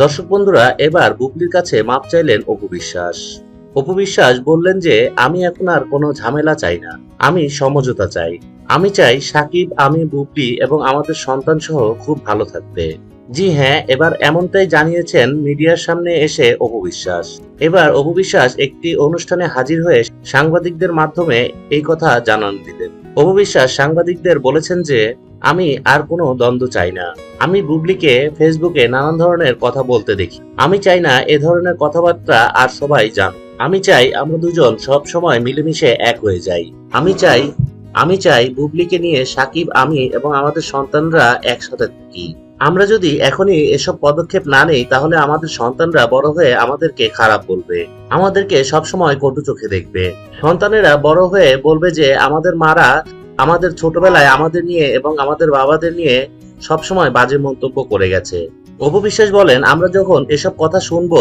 দর্শক বন্ধুরা, এবার বুবলির কাছে মাপ চাইলেন অপু বিশ্বাস। অপু বিশ্বাস বললেন যে, আমি এখন আর কোনো ঝামেলা চাই না। আমি সমঝোতা চাই। আমি চাই সাকিব, আমি, বুবলি এবং আমাদের সন্তান সহ খুব ভালো থাকতে। জি হ্যাঁ এবার এমনটাই জানিয়েছেন মিডিয়ার সামনে এসে অপু বিশ্বাস। এবার অপু বিশ্বাস একটি অনুষ্ঠানে হাজির হয়ে সাংবাদিকদের মাধ্যমে এই কথা জানান দিলেন। অপু বিশ্বাস সাংবাদিকদের বলেছেন যে আমি আর কোনো দ্বন্দ্ব চাই না। আমি বুবলিকে ফেসবুকে নানান ধরনের কথা বলতে দেখি। আমি চাই না এ ধরনের কথাবার্তা আর সবাই জান আমি চাই আমরা দুজন সব সময় মিলেমিশে এক হয়ে যাই। আমি চাই আমি চাই বুবলিকে নিয়ে সাকিব, আমি এবং আমাদের সন্তানরা একসাথে থাকি। আমরা যদি এখনই এসব পদক্ষেপ না নেই, তাহলে আমাদের সন্তানরা বড় হয়ে আমাদেরকে খারাপ বলবে। আমাদেরকে সবসময় কটু চোখে দেখবে। সন্তানেরা বড় হয়ে বলবে যে, আমাদের মারা আমাদের ছোটবেলায় আমাদের নিয়ে এবং আমাদের বাবাদের নিয়ে সবসময় বাজে মন্তব্য করে গেছে। অপু বিশ্বাস বলেন, আমরা যখন এসব কথা শুনব,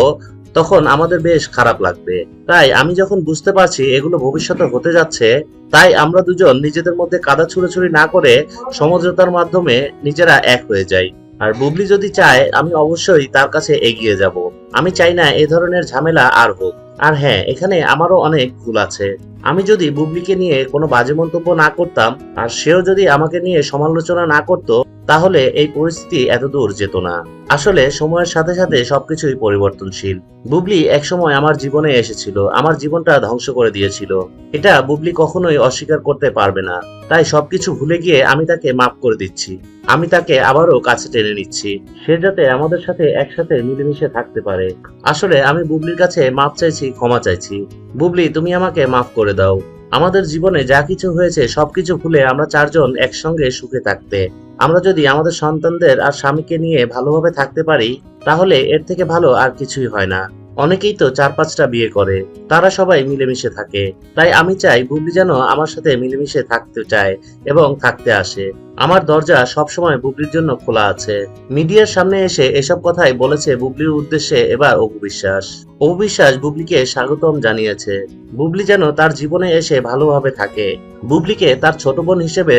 তখন আমাদের বেশ খারাপ লাগবে। তাই আমি যখন বুঝতে পারছি এগুলো ভবিষ্যতে হতে যাচ্ছে, তাই আমরা দুজন নিজেদের মধ্যে কাদা ছুড়োছুড়ি না করে সমঝোতার মাধ্যমে নিজেরা এক হয়ে যাই। আর বুবলি যদি চায়, আমি অবশ্যই তার কাছে এগিয়ে যাব। আমি চাই না এ ধরনের ঝামেলা আর হোক। আর হ্যাঁ এখানে আমারও অনেক ভুল আছে। আমি যদি বুবলিকে নিয়ে কোনো বাজে মন্তব্য না করতাম, আর সেও যদি আমাকে নিয়ে সমালোচনা না করত তাহলে এই পরিস্থিতি এত দূর যেত না। আসলে সময়ের সাথে সাথে সবকিছুই পরিবর্তনশীল। বুবলি একসময় আমার জীবনে এসেছিল, আমার জীবনটা ধ্বংস করে দিয়েছিল। এটা বুবলি কখনোই অস্বীকার করতে পারবে না। তাই সবকিছু ভুলে গিয়ে আমি তাকে মাফ করে দিচ্ছি। আমি তাকে আবারও কাছে টেনে নিচ্ছি। সে যাতে আমাদের সাথে একসাথে মিলেমিশে থাকতে পারে। আসলে আমি বুবলির কাছে মাপ চাইছি, ক্ষমা চাইছি। বুবলি, তুমি আমাকে মাফ করে দাও। আমাদের জীবনে যা কিছু হয়েছে, সবকিছু ভুলে আমরা চারজন একসঙ্গে সুখে থাকতে। আমরা যদি আমাদের সন্তানদের আর স্বামীকে নিয়ে ভালোভাবে থাকতে পারি, তাহলে এর থেকে ভালো আর কিছুই হয় না। অনেকেই তো চার পাঁচটা বিয়ে করে, তারা সবাই মিলেমিশে থাকে। তাই আমি চাই বুবলি যেন আমার সাথে মিলেমিশে থাকতে চায় এবং থাকতে আসে। আমার দরজা সবসময় বুবলির জন্য খোলা আছে। মিডিয়ার সামনে এসে এসব কথাই বলেছে বুবলির উদ্দেশ্যে এবার অপু বিশ্বাস। অপু বিশ্বাস বুবলিকে স্বাগতম জানিয়েছে। বুবলি যেন তার জীবনে এসে ভালোভাবে থাকে। বুবলিকে তার ছোট বোন হিসেবে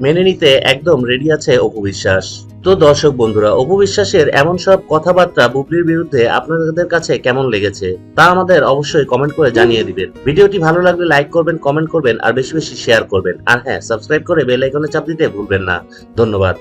মেনে নিতে একদম রেডি আছে অপু বিশ্বাস। তো দর্শক বন্ধুরা, অপু বিশ্বাসের এমন সব কথাবার্তা বুবলির বিরুদ্ধে আপনাদের কাছে কেমন লেগেছে তা আমাদের অবশ্যই কমেন্ট করে জানিয়ে দিবেন। ভিডিওটি ভালো লাগলে লাইক করবেন কমেন্ট করবেন, আর বেশি বেশি শেয়ার করবেন। আর হ্যাঁ সাবস্ক্রাইব করে বেল আইকনে চাপ দিতে ভুলবেন না। ধন্যবাদ।